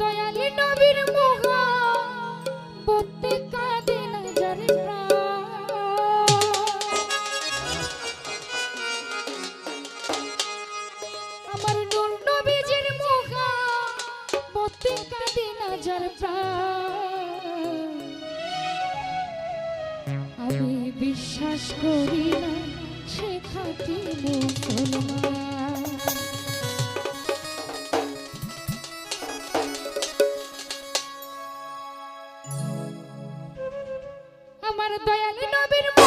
দয়াল নবীর মোহা প্রত্যেক দিন হাজার আমার নূর নবীজির মোহা প্রত্যেক দিন হাজার আমি বিশ্বাস করি না, সে থাকি মুসলমান। দয়াল নবীর